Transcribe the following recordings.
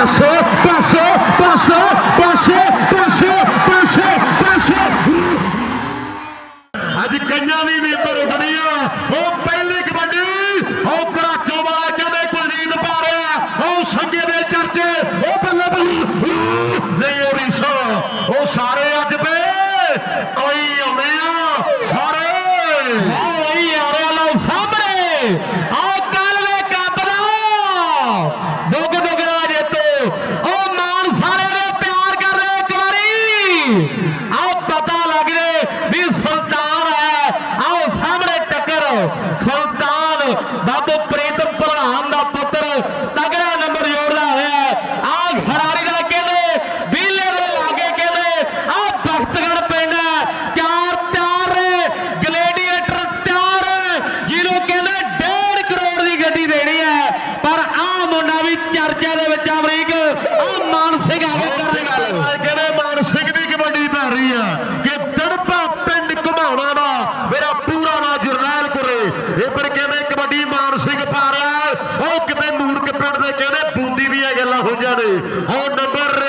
passou, passou. Thank you. জানে ও নম্বর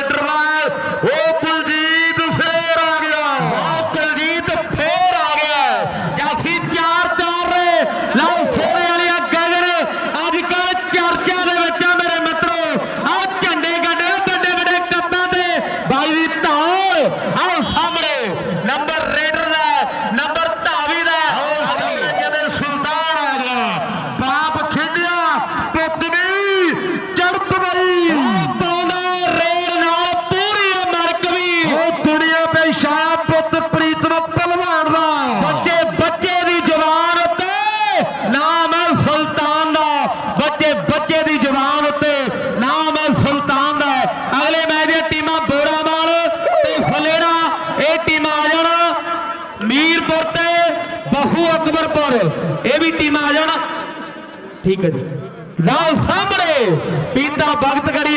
ਠੀਕ ਹੈ ਜੀ। ਨਾਲ ਸਾਹਮਣੇ ਭਗਤ ਬਖਤਗੜੀ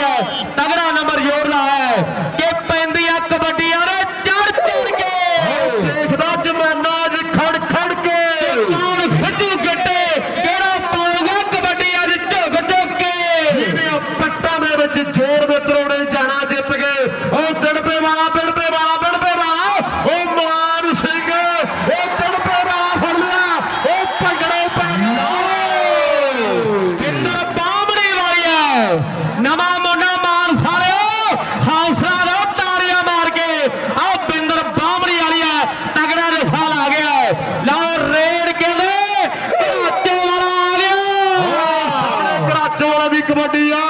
பாவிக்க மாட்டியா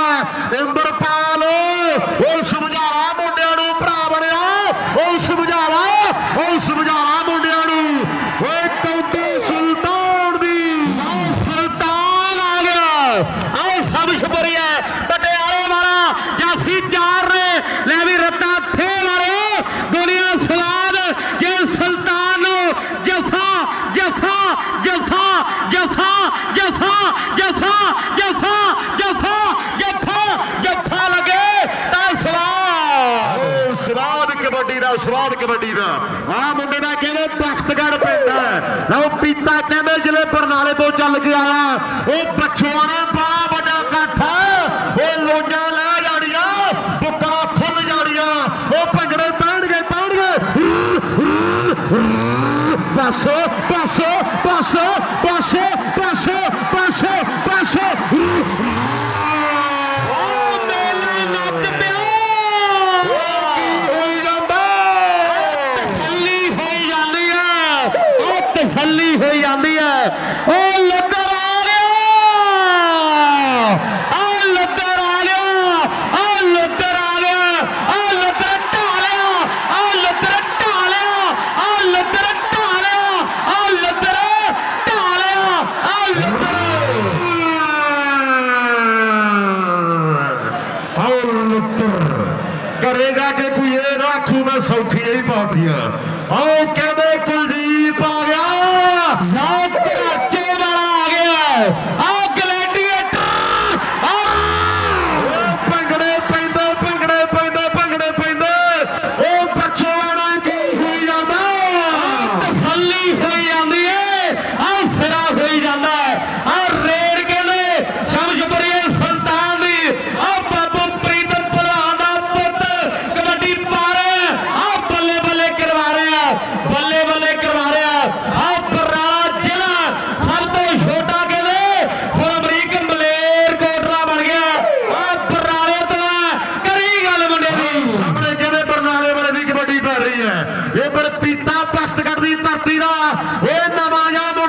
எந்த ਸ਼ਹੀਦ। ਆ ਮੁੰਡੇ ਦਾ ਕਹਿੰਦੇ ਤਖਤਗੜ ਪਿੰਡ ਹੈ। ਲਓ ਪੀਤਾ ਕਹਿੰਦੇ ਜਿਲੇ ਬਰਨਾਲੇ ਤੋਂ ਚੱਲ ਕੇ ਆਇਆ। ਉਹ ਪਛੋਣਾ যায় না এর নামাজ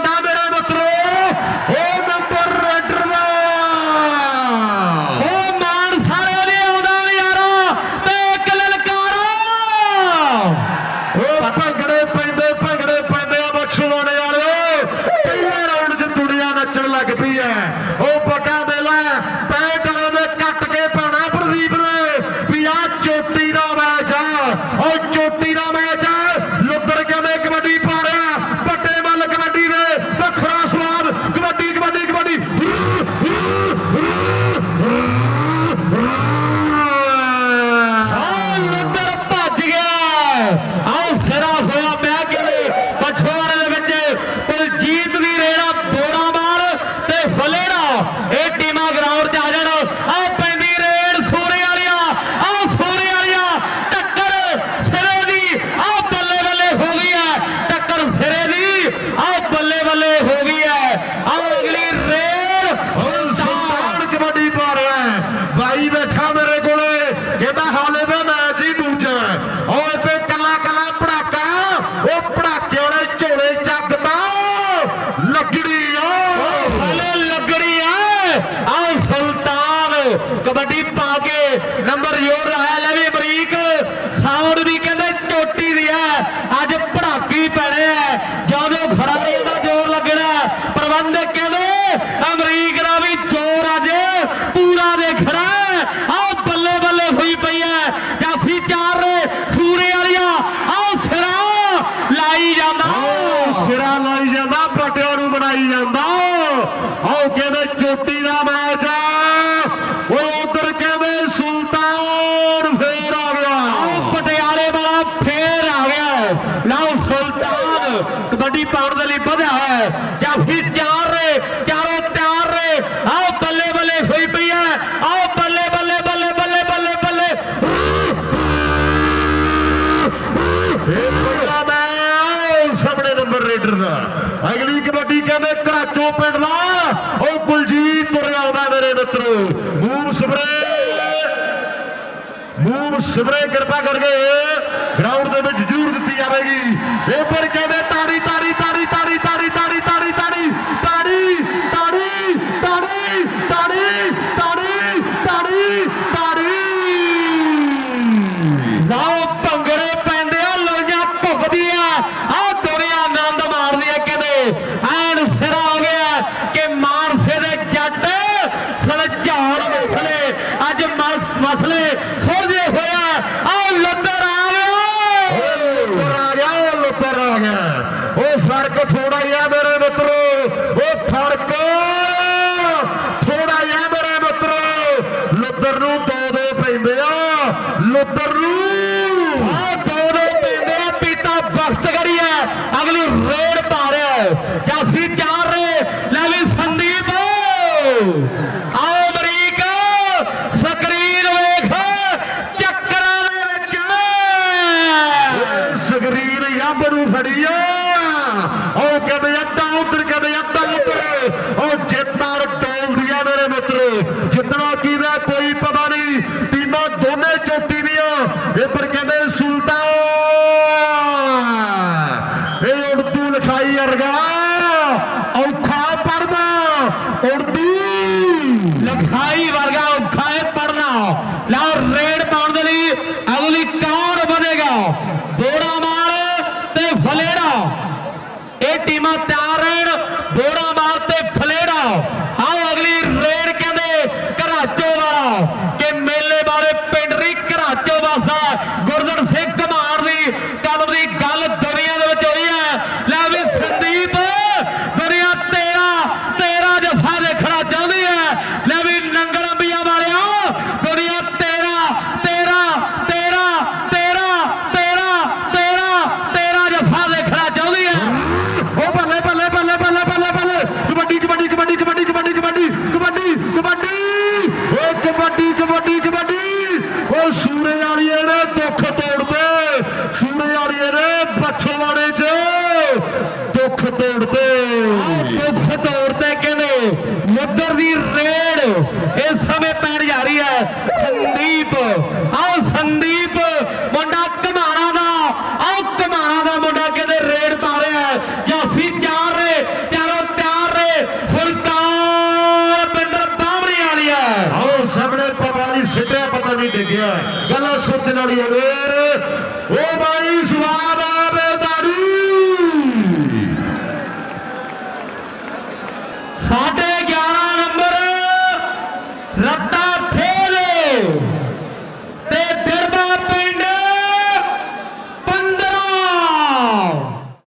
ਸਾਡੀ ਪਾ ਕੇ ਨੰਬਰ ਜ਼ੋਰ ਕਹਿੰਦੇ ਘਰਾਚੋ ਪਿੰਡ ਦਾ। ਉਹ ਕੁਲਜੀਤ ਤੁਰਿਆ ਆਉਂਦਾ ਮੇਰੇ ਮਿੱਤਰ। ਮੂਵ ਸਪਰੇ ਮੂਵ ਸਪਰੇ ਕਿਰਪਾ ਕਰਕੇ ਗਰਾਊਂਡ ਦੇ ਵਿੱਚ ਜ਼ਰੂਰ ਦਿੱਤੀ ਜਾਵੇਗੀ। ਇਹ ਪਰ ਕਹਿੰਦੇ ਤਾੜੀ ਤਾੜੀ ਤਾੜੀ ਤਾੜੀ ਤਾੜੀ ਤਾੜੀ ਤਾੜੀ ਤਾੜੀ ਤਾੜੀ। ਬੱਰੂ ਆ ਅਗਲੀ ਰੇਡ ਚਾਰ ਰੇ ਲੈ ਸੰਦੀਪ। ਆਓ ਬਰੀਕ ਸਕਰੀਨ ਵੇਖ, ਚੱਕਰਾਂ ਦੇ ਵਿੱਚ। ਸਕਰੀਨ ਯਾਬ ਨੂੰ mata. ਲਿਖਿਆ ਗੱਲਾਂ ਸੋਚਣ ਵਾਲੀਆਂ ਨੇ ਉਹ ਬਾਈ ਸੁਭਾਅ